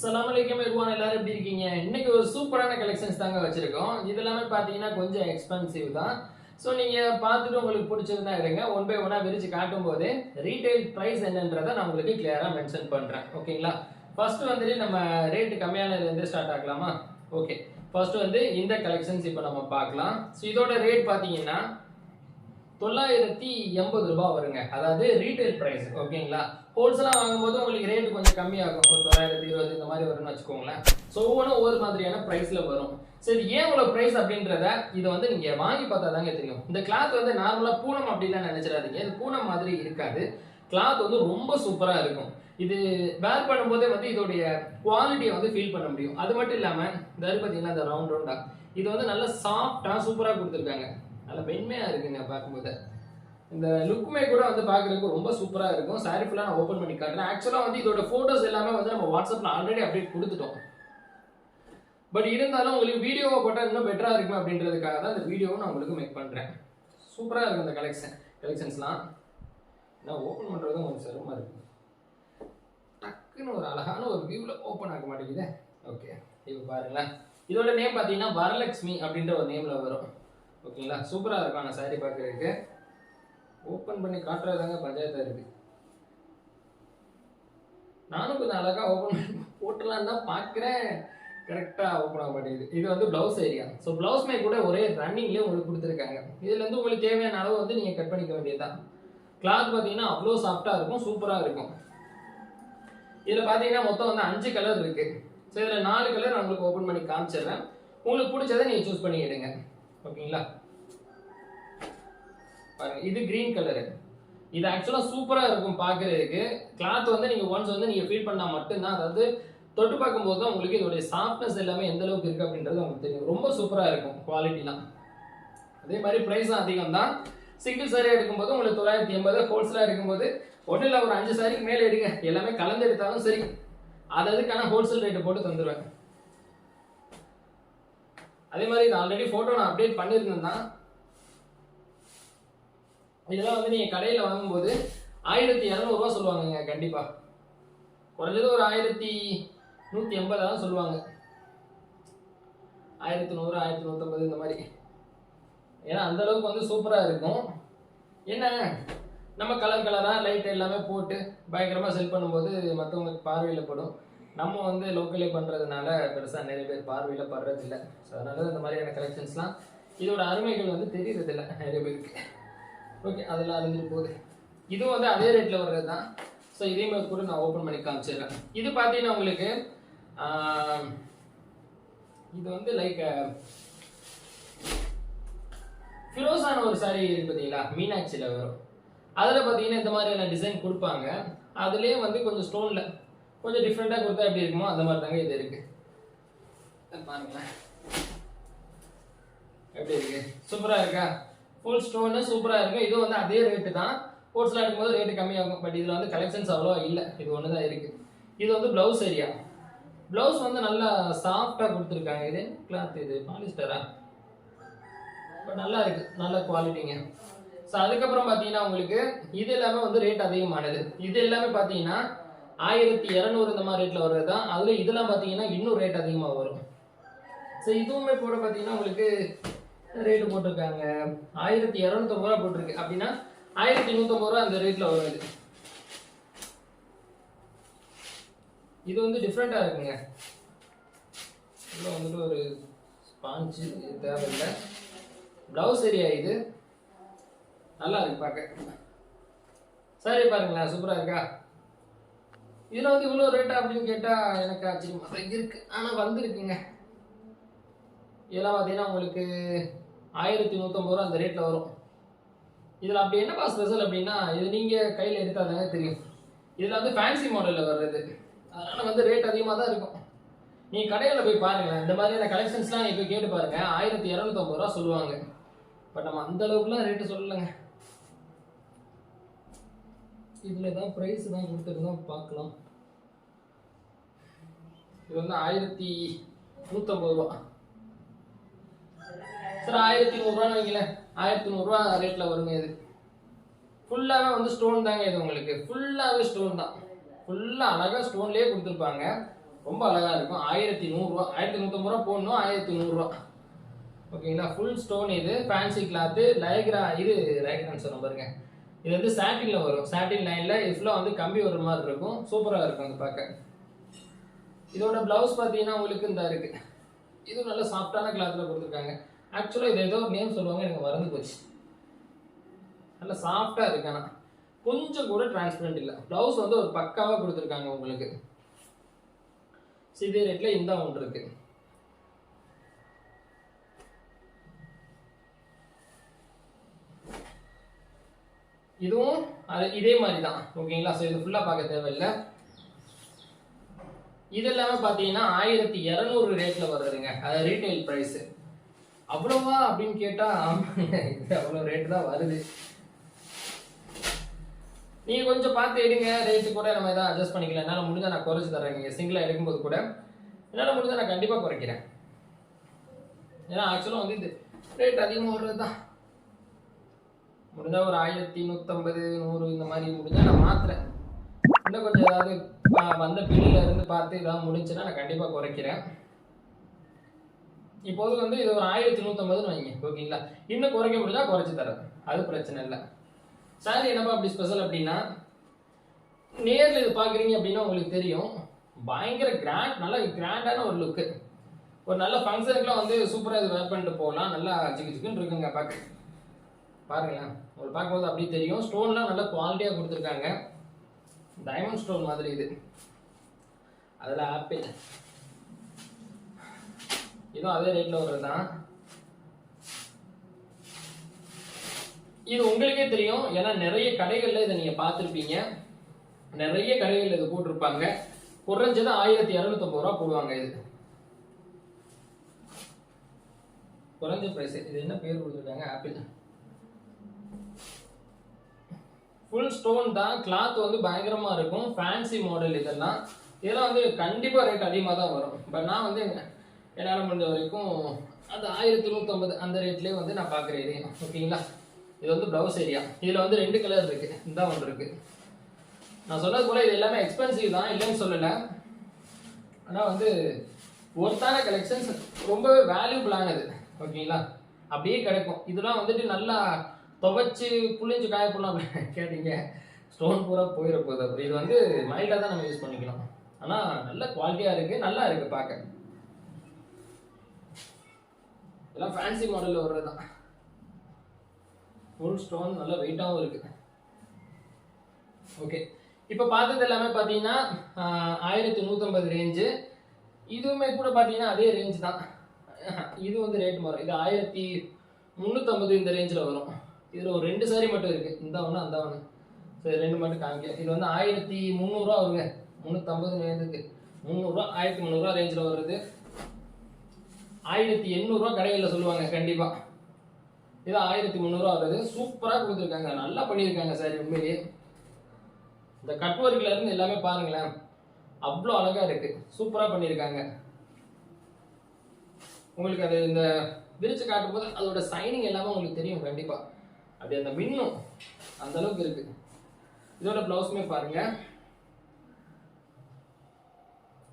சலாம் அலைக்கம் எருவான் எல்லாரும் எப்படி இருக்கீங்க? இன்னைக்கு ஒரு சூப்பரான கலெக்ஷன்ஸ் தாங்க வச்சிருக்கோம். இது எல்லாமே பார்த்தீங்கன்னா கொஞ்சம் எக்ஸ்பென்சிவ் தான். ஸோ நீங்கள் பார்த்துட்டு உங்களுக்கு பிடிச்சிருந்தா இருங்க. ஒன் பை ஒன்னாக விரிச்சு காட்டும் போது ரீட்டைல் ப்ரைஸ் என்னன்றதை நான் உங்களுக்கு கிளியராக மென்ஷன் பண்ணுறேன் ஓகேங்களா ஃபர்ஸ்ட் வந்துட்டு நம்ம ரேட்டு கம்மியானதுலேருந்து ஸ்டார்ட் ஆகலாமா ஓகே ஃபர்ஸ்ட் வந்து இந்த கலெக்ஷன்ஸ் இப்போ நம்ம பார்க்கலாம். ஸோ இதோட ரேட் பார்த்தீங்கன்னா தொள்ளாயிரத்தி எண்பது ரூபாய் வருங்க. அதாவது ரீட்டைல் ப்ரைஸ் ஓகேங்களா? ஹோல்சேலாக வாங்கும்போது உங்களுக்கு ரேட்டு கொஞ்சம் கம்மியாகும். ஒரு தொள்ளாயிரத்தி இருபது இந்த மாதிரி வரும்னு வச்சுக்கோங்களேன். ஸோ ஒவ்வொன்றும் ஒவ்வொரு மாதிரியான ப்ரைஸில் வரும். சரி ஏன் இவ்வளோ ப்ரைஸ் அப்படின்றத இதை வந்து நீங்கள் வாங்கி பார்த்தா தாங்க தெரியும். இந்த கிளாத் வந்து நார்மலாக பூனம் அப்படிலாம் நினச்சிடாதீங்க. இது பூனம் மாதிரி இருக்காது. கிளாத் வந்து ரொம்ப சூப்பராக இருக்கும். இது வேர் பண்ணும்போதே வந்து இதோடைய குவாலிட்டியை வந்து ஃபீல் பண்ண முடியும். அது மட்டும் இல்லாமல் இந்த பார்த்தீங்கன்னா இந்த ரவுண்ட் ரவுண்டாக இது வந்து நல்லா சாஃப்டாக சூப்பராக கொடுத்துருக்காங்க. நல்ல மென்மையாக இருக்குங்க பார்க்கும்போது. இந்த லுக்குமே கூட வந்து பார்க்குறதுக்கு ரொம்ப சூப்பராக இருக்கும். சாரி ஃபுல்லாக நான் ஓப்பன் பண்ணி காட்டுறேன். ஆக்சுவலாக வந்து இதோட ஃபோட்டோஸ் எல்லாமே வந்து நம்ம வாட்ஸ்அப்பில் ஆல்ரெடி அப்டேட் கொடுத்துட்டோம். பட் இருந்தாலும் உங்களுக்கு வீடியோவை போட்டால் இன்னும் பெட்டராக இருக்கும் அப்படின்றதுக்காக தான் இந்த வீடியோவும் நான் உங்களுக்கு மேக் பண்ணுறேன் சூப்பராக இருக்கும் இந்த கலெக்ஷன் கலெக்ஷன்ஸ்லாம் நான் ஓப்பன் பண்ணுறதும் கொஞ்சம் சிரமமாக இருக்கும் டக்குன்னு ஒரு அழகான ஒரு வியூவில் ஓப்பன் ஆக மாட்டேங்குதே. ஓகே இப்போ பாருங்களேன். இதோட நேம் பார்த்தீங்கன்னா வரலட்சுமி அப்படின்ற ஒரு நேமில் வரும். ஓகேங்களா? சூப்பராக இருக்கும். அந்த சாரி பார்க்குறதுக்கு. ஓப்பன் பண்ணி காட்டுறதாங்க பஞ்சாயத்தாக இருக்கு. நானும் கொஞ்சம் அழகாக ஓப்பன் பண்ணி போட்டுலாம் தான் பார்க்குறேன். கரெக்டாக ஓப்பன் ஆக மாட்டேங்குது. இது வந்து ப்ளவுஸ் ஏரியா ஸோ ப்ளவுஸ்மே கூட ஒரே ரன்னிங்லேயே உங்களுக்கு கொடுத்துருக்காங்க. இதுலேருந்து உங்களுக்கு தேவையான அளவு வந்து நீங்கள் கட் பண்ணிக்க வேண்டியதுதான். கிளாத் பார்த்தீங்கன்னா அவ்வளோ சாஃப்டாக இருக்கும் சூப்பராக இருக்கும். இதில் பார்த்தீங்கன்னா மொத்தம் வந்து அஞ்சு கலர் இருக்கு. ஸோ இதில் நாலு கலர் நான் உங்களுக்கு ஓப்பன் பண்ணி காமிச்சிடுறேன். உங்களுக்கு பிடிச்சதை நீங்கள் சூஸ் பண்ணிக்கிடுங்க. ஓகேங்களா? இது கிரீன் கலரு இது ஆக்சுவலாக சூப்பராக இருக்கும் பார்க்கறதுக்கு கிளாத் வந்து நீங்கள் ஒன்ஸ் வந்து நீங்கள் ஃபீல் பண்ணால் மட்டும்தான். அதாவது தொட்டு பார்க்கும்போது தான் உங்களுக்கு இதோடைய சாஃப்ட்னஸ் எல்லாமே எந்த அளவுக்கு இருக்குது அப்படின்றது உங்களுக்கு தெரியும். ரொம்ப சூப்பராக இருக்கும் குவாலிட்டிலாம் அதே மாதிரி ப்ரைஸும் அதிகம் தான் சிங்கிள் சாரி எடுக்கும்போது உங்களுக்கு தொள்ளாயிரத்தி எண்பது ஹோல்சேலாக இருக்கும்போது ஒன்றும் இல்லை ஒரு அஞ்சு சாரிக்கு மேலே எடுங்க. எல்லாமே கலந்து எடுத்தாலும் சரி. அது அதுக்கான ஹோல்சேல் ரேட்டு போட்டு தந்துடுவேன் அதே மாதிரி இது ஆல்ரெடி ஃபோட்டோ நான் அப்டேட் பண்ணியிருந்தேன் தான் இதெல்லாம் வந்து நீங்கள் கடையில் வாங்கும்போது ஆயிரத்தி இரநூறுவா சொல்லுவாங்கங்க கண்டிப்பாக குறைஞ்சது ஒரு ஆயிரத்தி நூற்றி எண்பதாவது சொல்லுவாங்க. ஆயிரத்தி நூறு ஆயிரத்தி நூற்றம்பது இந்த மாதிரி. ஏன்னா அந்த அளவுக்கு வந்து சூப்பராக இருக்கும். என்ன நம்ம கலர் கலராக லைட் எல்லாமே போட்டு பயங்கரமாக செல் பண்ணும்போது மற்றவங்களுக்கு பார்வையில் படும். நம்ம வந்து லோக்கலே பண்ணுறதுனால பெருசாக நிறைய பேர் பார்வையில் படுறதில்ல. ஸோ அதனால இந்த மாதிரியான கலெக்ஷன்ஸ்லாம் இதோட அருமைகள் வந்து தெரியறதில்ல நிறைய பேருக்கு. ஓகே அதெல்லாம் இருந்துட்டு போகுது. இதுவும் வந்து அதே ரேட்டில் வர்றது தான். ஸோ இதே மாதிரி கூட நான் ஓப்பன் பண்ணி காமிச்சிடுறேன். இது பார்த்தீங்கன்னா உங்களுக்கு இது வந்து லைக் ஃபிரோஸான ஒரு சாரீ இருக்கு பார்த்தீங்களா? மீனாட்சியில் வரும். அதில் பார்த்தீங்கன்னா இந்த மாதிரியான டிசைன் கொடுப்பாங்க. அதுலேயே வந்து கொஞ்சம் ஸ்டோனில் கொஞ்சம் டிஃப்ரெண்ட்டாக கொடுத்தா எப்படி இருக்குமோ அந்த மாதிரி தாங்க இது இருக்கு. பாருங்களேன். எப்படி இருக்கு? சூப்பராக இருக்கா? ஃபுல் ஸ்டோனு சூப்பராக இருக்கும் இதுவும் வந்து அதே ரேட்டு தான். ஸ்போர்ட்ஸில் எடுக்கும்போது ரேட்டு கம்மியாகும். பட் இதில் வந்து கலெக்ஷன்ஸ் அவ்வளோ இல்லை. இது ஒன்று தான் இருக்குது இது வந்து ப்ளவுஸ் ஏரியா ப்ளவுஸ் வந்து நல்லா சாஃப்டாக கொடுத்துருக்காங்க. இது கிளாத் இது? பாலிஸ்டரா பட் நல்லா இருக்கு. நல்ல குவாலிட்டிங்க ஸோ அதுக்கப்புறம் பார்த்தீங்கன்னா உங்களுக்கு இது எல்லாமே வந்து ரேட் அதிகமானது. இது எல்லாமே பார்த்தீங்கன்னா ஆயிரத்தி இரநூறு இந்த மாதிரி ரேட்டில் வர்றது தான். அதில் இதெல்லாம் பார்த்தீங்கன்னா இன்னும் ரேட் அதிகமாக வரும். ஸோ இதுவுமே கூட பார்த்தீங்கன்னா உங்களுக்கு ரேட்டு போட்டிருக்காங்க. ஆயிரத்தி இரநூத்தம்பது ரூபா போட்டிருக்கு. அப்படின்னா ஆயிரத்தி நூற்றம்பது ரூபா அந்த ரேட்டில் வரும் இது. இது வந்து டிஃப்ரெண்ட்டாக இருக்குங்க. இதில் வந்துட்டு ஒரு ஸ்பாஞ்சு தேவையில்லை. ப்ளவுஸ் சரியா இது. நல்லா இருக்கு பார்க்க. சரி பாருங்களேன் சூப்பராக இருக்கா? இதில் வந்து இவ்வளோ ரேட்டா அப்படின்னு கேட்டால் எனக்கு ஆச்சரியமாக இருக்குது ஆனால் வந்திருக்குங்க. இதெல்லாம் பார்த்தீங்கன்னா உங்களுக்கு ஆயிரத்தி நூற்றம்பது ரூபா அந்த ரேட்டில் வரும். இதில் அப்படி என்னப்பா ஸ்பெஷல் அப்படின்னா இது நீங்கள் கையில் எடுத்தால் தாங்க தெரியும். இதில் வந்து ஃபேன்சி மாடலில் வர்றது. அதனால் வந்து ரேட் அதிகமாக தான் இருக்கும். நீங்கள் கடையில் போய் பாருங்களேன் இந்த மாதிரியான கலெக்ஷன்ஸ்லாம் நீங்கள் போய் கேட்டு பாருங்கள் ஆயிரத்தி இரநூத்தம்பது ரூபா சொல்லுவாங்க. பட் நம்ம அந்த அளவுக்குலாம் ரேட்டு சொல்லலைங்க. இதில் தான் ப்ரைஸ் தான் கொடுத்துருந்தோம் பார்க்கலாம். இது வந்து ஆயிரத்தி நூற்றம்பது ரூபா. சார் ஆயிரத்தி நூறுரூவான்னு வைங்களேன். ஆயிரத்தி நூறுரூவா ரேட்டில் வருங்க இது. ஃபுல்லாகவே வந்து ஸ்டோன் தாங்க இது உங்களுக்கு. ஃபுல்லாகவே ஸ்டோன் தான். ஃபுல்லாக அழகாக ஸ்டோன்லேயே கொடுத்துருப்பாங்க. ரொம்ப அழகாக இருக்கும். ஆயிரத்தி நூறுரூவா ஆயிரத்தி நூற்றம்பது ரூபா போடணும் ஆயிரத்தி நூறுரூவா ஓகேங்களா ஃபுல் ஸ்டோன் இது. ஃபேன்சி கிளாத்து லைக்ரா இது லைக்ரான்னு சொன்ன பாருங்க. இது வந்து சாட்டினில் வரும். சாட்டின் லைனில் இஃப்ல வந்து கம்பி வர மாதிரி இருக்கும். சூப்பராக இருக்கும் அது பார்க்க. இதோட ப்ளவுஸ் பார்த்தீங்கன்னா உங்களுக்கு இந்த இருக்குது இது நல்ல சாஃப்டான கிளாத்தில் கொடுத்துருக்காங்க. ஆக்சுவலாக இது ஏதோ ஒரு நேம் சொல்லுவாங்க எனக்கு மறந்து போச்சு. நல்ல சாஃப்டாக இருக்கு ஆனால் கொஞ்சம் கூட டிரான்ஸ்பரண்ட் இல்லை. ப்ளவுஸ் வந்து ஒரு பக்காவாக கொடுத்துருக்காங்க உங்களுக்கு. இதே ரேட்டில் இந்த ஒன்று இருக்கு. இதுவும் அது இதே மாதிரி தான் ஓகேங்களா? ஸோ இது ஃபுல்லாக பார்க்க தேவையில்லை. இது எல்லாமே பார்த்தீங்கன்னா ஆயிரத்தி இரநூறு ரேட்டில் வருதுங்க. அது ரீட்டைல் ப்ரைஸு அவ்வளோவா அப்படின்னு கேட்டால் ஆமாங்க இது அவ்வளோ ரேட்டு தான் வருது. நீங்கள் கொஞ்சம் பார்த்து எடுங்க ரேட்டு கூட நம்ம எதாவது அட்ஜஸ்ட் பண்ணிக்கலாம். என்னால் முடிஞ்சா நான் குறைச்சி தரேன் நீங்கள் சிங்கிளாக எடுக்கும்போது கூட என்னால் முடிஞ்சா நான் கண்டிப்பாக குறைக்கிறேன். ஏன்னா ஆக்சுவலாக வந்து இது ரேட் அதிகமாக வர்றது தான் முடிஞ்சா ஒரு ஆயிரத்தி நூற்றம்பது நூறு இந்த மாதிரி முடிஞ்சா நான் மாத்துறேன். இன்னும் கொஞ்சம் ஏதாவது வந்த பிள்ளையில இருந்து பார்த்து ஏதாவது முடிஞ்சுன்னா நான் கண்டிப்பாக குறைக்கிறேன். இப்போது வந்து இது ஒரு ஆயிரத்தி நூற்றம்பதுன்னு வைங்க ஓகேங்களா? இன்னும் குறைக்க முடிஞ்சா குறைச்சி தரேன். அது பிரச்சனை இல்லை. சாரி என்னப்பா அப்படி ஸ்பெஷல் அப்படின்னா நேரில் இது பார்க்குறீங்க அப்படின்னா உங்களுக்கு தெரியும் பயங்கர கிராண்ட் நல்ல கிராண்டான ஒரு லுக்கு ஒரு நல்ல ஃபங்க்ஷனுக்குலாம் வந்து சூப்பராக இது வேர் பண்ணிட்டு போகலாம். நல்லா சிக்கு சிக்குன்னு இருக்குங்க பார்க்க பாருங்களேன். உங்களுக்கு பார்க்கும்போது அப்படியே தெரியும். ஸ்டோன்லாம் நல்ல குவாலிட்டியாக கொடுத்துருக்காங்க. டைமண்ட் ஸ்டோன் மாதிரி இது. அதில் ஆப்பிள் இதுவும் அதே ரேட்டில் வர்றது தான் இது உங்களுக்கே தெரியும். ஏன்னா நிறைய கடைகளில் இதை நீங்கள் பார்த்துருப்பீங்க. நிறைய கடைகளில் இது போட்டிருப்பாங்க. குறைஞ்சது ஆயிரத்தி இரநூத்தம்பது ரூபா போடுவாங்க இது. குறைஞ்ச ப்ரைஸ் இது என்ன பேர் கொடுத்துருக்காங்க? ஆப்பிள் ஃபுல் ஸ்டோன் தான். கிளாத் வந்து பயங்கரமாக இருக்கும். ஃபேன்சி மாடல் இதெல்லாம். இதெல்லாம் வந்து கண்டிப்பாக ரேட் அதிகமாக தான் வரும். பட் நான் வந்து என்னால் முடிஞ்ச வரைக்கும் அந்த ஆயிரத்தி நூற்றம்பது அந்த ரேட்லேயே வந்து நான் பார்க்குறேன் இதையும் ஓகேங்களா? இது வந்து ப்ளவுஸ் ஏரியா இதில் வந்து ரெண்டு கலர் இருக்குது இந்த ஒன்று இருக்குது நான் சொன்னது போல் இது எல்லாமே எக்ஸ்பென்சிவ் தான். இல்லைன்னு சொல்லலை. ஆனால் வந்து ஒர்த்தான கலெக்ஷன்ஸ் ரொம்பவே வேல்யூபிளானது ஓகேங்களா? அப்படியே கிடைக்கும். இதெல்லாம் வந்துட்டு நல்லா துவைச்சி புளிஞ்சு காய போடலாம் கேட்டீங்க. ஸ்டோன் பூரா போயிட போகுது. இது வந்து மைல்டாக தான் நம்ம யூஸ் பண்ணிக்கலாம். ஆனால் நல்ல குவாலிட்டியாக இருக்குது நல்லா இருக்குது பார்க்க. எல்லாம் ஃபேன்சி மாடலில் வர்றது தான் ஃபுல் ஸ்டோன் நல்ல வெயிட்டாகவும் இருக்குது ஓகே இப்போ பார்த்தது எல்லாமே பார்த்தீங்கன்னா ஆயிரத்தி நூற்றம்பது ரேஞ்சு இதுவுமே கூட பார்த்தீங்கன்னா அதே ரேஞ்சு தான். இது வந்து ரேட் மாறும். இது ஆயிரத்தி முந்நூற்றம்பது இந்த ரேஞ்சில் வரும். இதில் ஒரு ரெண்டு சாரி மட்டும் இருக்குது இந்த ஒன்று அந்த ஒன்று சரி ரெண்டு மட்டும் காமிக்க இது வந்து ஆயிரத்தி முந்நூறுரூவா வருங்க. முந்நூற்றம்பது ரேஞ்சுக்கு முந்நூறுரூவா ஆயிரத்தி முந்நூறுரூவா ரேஞ்சில் வருது ஆயிரத்தி எண்ணூறுரூவா கடைகளில் சொல்லுவாங்க கண்டிப்பாக இது ஆயிரத்தி முந்நூறுரூவா வருது. சூப்பராக கொடுத்துருக்காங்க. நல்லா பண்ணியிருக்காங்க சார் உண்மையிலேயே. இந்த கட் இருந்து எல்லாமே பாருங்களேன். அவ்வளோ அழகாக இருக்குது சூப்பராக பண்ணியிருக்காங்க. உங்களுக்கு அது இந்த விரிச்சு காட்டும் போது அதோட சைனிங் எல்லாமே உங்களுக்கு தெரியும் கண்டிப்பாக அப்படி அந்த மின்னும் அந்த அளவுக்கு இருக்கு. இதோட பிளவுஸுமே பாருங்க.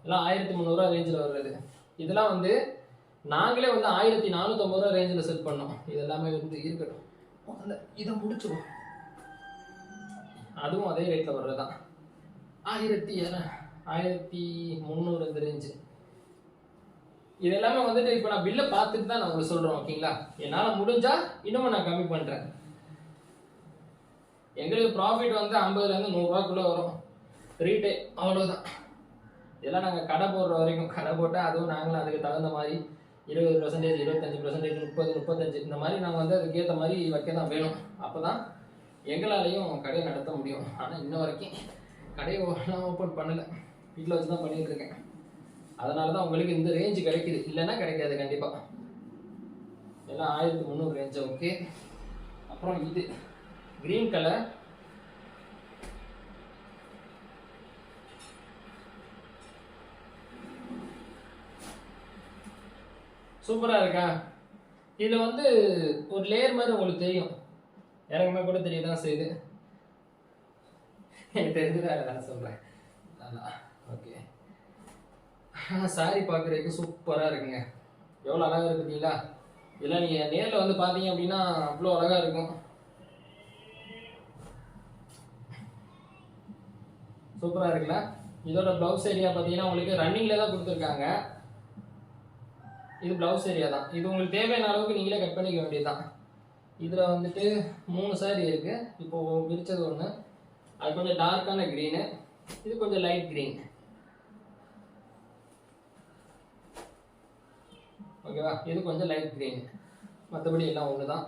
எல்லாம் ஆயிரத்தி முந்நூறுரூவா ரேஞ்சில் வர்றது இதெல்லாம் வந்து நாங்களே வந்து ஆயிரத்தி நானூற்றம்பது ரூபா ரேஞ்சில் செட் பண்ணோம். இது எல்லாமே வந்து இருக்கட்டும். முதல்ல இதை முடிச்சிடும் அதுவும் அதே ரேட்டில் வர்றது தான் ஆயிரத்தி ஆயிரத்தி முந்நூறு இந்த ரேஞ்சு இது எல்லாமே வந்துட்டு இப்போ நான் பில்லை பார்த்துட்டு தான் நான் உங்களுக்கு சொல்கிறேன் ஓகேங்களா என்னால் முடிஞ்சால் இன்னமும் நான் கம்மி பண்ணுறேன் எங்களுக்கு ப்ராஃபிட் வந்து ஐம்பதுலேருந்து நூறுரூவாக்குள்ளே வரும். ரீட்டே அவ்வளோதான் இதெல்லாம் நாங்கள் கடை போடுற வரைக்கும் கடை போட்டால் அதுவும் நாங்களும் அதுக்கு தகுந்த மாதிரி இருபது பர்சன்டேஜ் இருபத்தஞ்சி பர்சன்டேஜ் முப்பது முப்பத்தஞ்சு இந்த மாதிரி நாங்கள் வந்து அதுக்கேற்ற மாதிரி வைக்க தான் வேணும். அப்போ தான் எங்களாலையும் கடையை நடத்த முடியும். ஆனால் இன்ன வரைக்கும் கடையை நான் ஓப்பன் பண்ணலை. வீட்டில் வச்சு தான் பண்ணிகிட்டு இருக்கேன். அதனால தான் உங்களுக்கு இந்த ரேஞ்சு கிடைக்குது. இல்லைன்னா கிடைக்காது கண்டிப்பாக எல்லாம் ஆயிரத்தி முந்நூறு ரேஞ்சு ஓகே அப்புறம் இது. க்ரீன் கலர் சூப்பராக இருக்கா? இதில் வந்து ஒரு லேயர் மாதிரி உங்களுக்கு தெரியும். இறங்குமே கூட தெரியதான் செய்யுது. எனக்கு தெரிஞ்சதா நான் சொல்கிறேன் அதான். ஓகே சாரி பார்க்குறதுக்கு சூப்பராக இருக்குங்க. எவ்வளோ அழகாக இருக்குங்களா இதெல்லாம் நீங்கள் நேரில் வந்து பார்த்தீங்க அப்படின்னா அவ்வளோ அழகாக இருக்கும். சூப்பராக இருக்குல்ல? இதோட ப்ளவுஸ் ஏரியா பார்த்தீங்கன்னா உங்களுக்கு ரன்னிங்கில் தான் கொடுத்துருக்காங்க. இது ப்ளவுஸ் ஏரியா தான். இது உங்களுக்கு தேவையான அளவுக்கு நீங்களே கட் பண்ணிக்க வேண்டியதுதான். இதில் வந்துட்டு மூணு சாரி இருக்குது இப்போ விரிச்சது ஒன்று அது கொஞ்சம் டார்க்கான க்ரீனு இது கொஞ்சம் லைட் க்ரீன் ஓகேவா இது கொஞ்சம் லைட் க்ரீன் மற்றபடி எல்லாம் ஒன்று தான்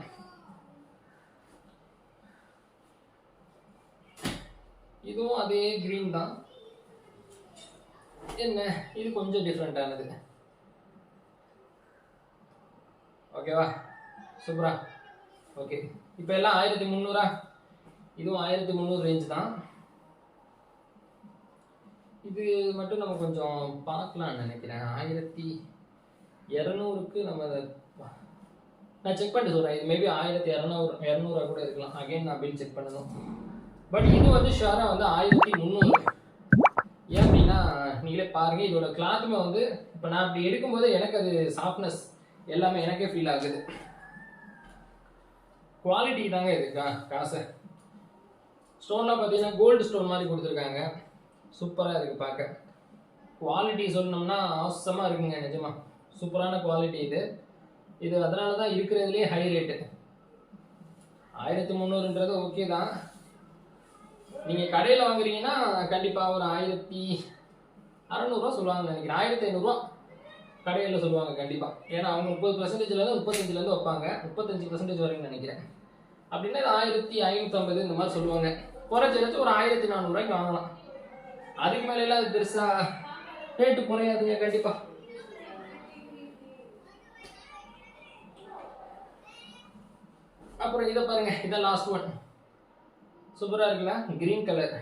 இதுவும் அதே க்ரீன் தான். என்ன? இது கொஞ்சம் டிஃப்ரெண்ட்டானது ஓகேவா சூப்பரா ஓகே இப்போ எல்லாம் ஆயிரத்தி முந்நூறா? இதுவும் ஆயிரத்தி முந்நூறு ரேஞ்ச் தான். இது மட்டும் நம்ம கொஞ்சம் பார்க்கலாம்னு நினைக்கிறேன். ஆயிரத்தி இரநூறுக்கு நம்ம அதை நான் செக் பண்ணிட்டு சொல்கிறேன் இது மேபி ஆயிரத்தி இரநூறு இரநூறுவா கூட இருக்கலாம். அகைன் நான் பில் செக் பண்ணணும். பட் இது வந்து ஷுவராக வந்து ஆயிரத்தி முந்நூறு. ஏன் அப்படின்னா நீங்களே பாருங்க. இதோட கிளாத்துமே வந்து இப்போ நான் அப்படி எடுக்கும்போது எனக்கு அது சாஃப்ட்னஸ் எல்லாமே எனக்கே ஃபீல் ஆகுது. குவாலிட்டி தாங்க இது கா காசு. ஸ்டோன்லாம் பார்த்தீங்கன்னா கோல்டு ஸ்டோன் மாதிரி கொடுத்துருக்காங்க. சூப்பராக இருக்குது பார்க்க குவாலிட்டி சொல்லணும்னா அவசரமாக இருக்குங்க நிஜமா. சூப்பரான குவாலிட்டி இது. இது அதனால தான் இருக்கிறதுலே ஹை ரேட்டு ஆயிரத்தி முந்நூறுன்றது ஓகே தான். நீங்கள் கடையில் வாங்குறீங்கன்னா கண்டிப்பாக ஒரு ஆயிரத்தி அறநூறுவா சொல்லுவாங்க நினைக்கிறேன். ஆயிரத்தி ஐநூறுரூவா கடையில் சொல்லுவாங்க கண்டிப்பாக ஏன்னா அவங்க முப்பது பர்சன்டேஜ்லேருந்து முப்பத்தஞ்சுலேருந்து வைப்பாங்க. முப்பத்தஞ்சு பர்சன்டேஜ் வரைக்கும் நினைக்கிறேன். அப்படின்னா ஆயிரத்தி ஐநூற்றம்பது இந்த மாதிரி சொல்லுவாங்க. குறைஞ்சது ஒரு ஆயிரத்தி நானூறுரூவாய்க்கு வாங்கலாம். அதுக்கு மேலே எல்லாம் அது பெருசாக ரேட்டு குறையாதுங்க கண்டிப்பாக அப்புறம் இதை பாருங்க இதான் லாஸ்ட் ஒன் சூப்பராக இருக்குல்ல? கிரீன் கலர்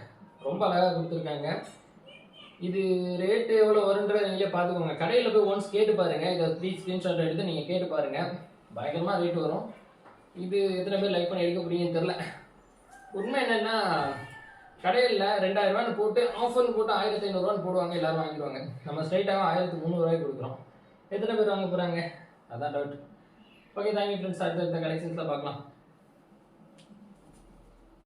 ரொம்ப அழகாக கொடுத்துருக்காங்க. இது ரேட்டு எவ்வளோ வருன்றதை நீங்களே பார்த்துக்கோங்க. கடையில் போய் ஒன்ஸ் கேட்டு பாருங்கள் இதை த்ரீ ஸ்க்ரீன்ஷாட் எடுத்து நீங்கள் கேட்டு பாருங்கள் பயங்கரமாக ரேட் வரும். இது எத்தனை பேர் லைக் பண்ணி எடுக்க முடியும்னு தெரில உண்மை என்னென்னா கடையில் ரெண்டாயிரரூவான்னு போட்டு ஆஃபர்னு போட்டு ஆயிரத்தி ஐநூறுரூவான்னு போடுவாங்க எல்லாரும் வாங்கிடுவாங்க. நம்ம ஸ்ட்ரைட்டாக ஆயிரத்தி முந்நூறுரூவாய்க்கு கொடுக்குறோம். எத்தனை பேர் வாங்க போகிறாங்க அதான் டவுட் ஓகே தேங்க்யூ ஃப்ரெண்ட்ஸ் அடுத்த கலெக்ஷன்ஸில் பார்க்கலாம்.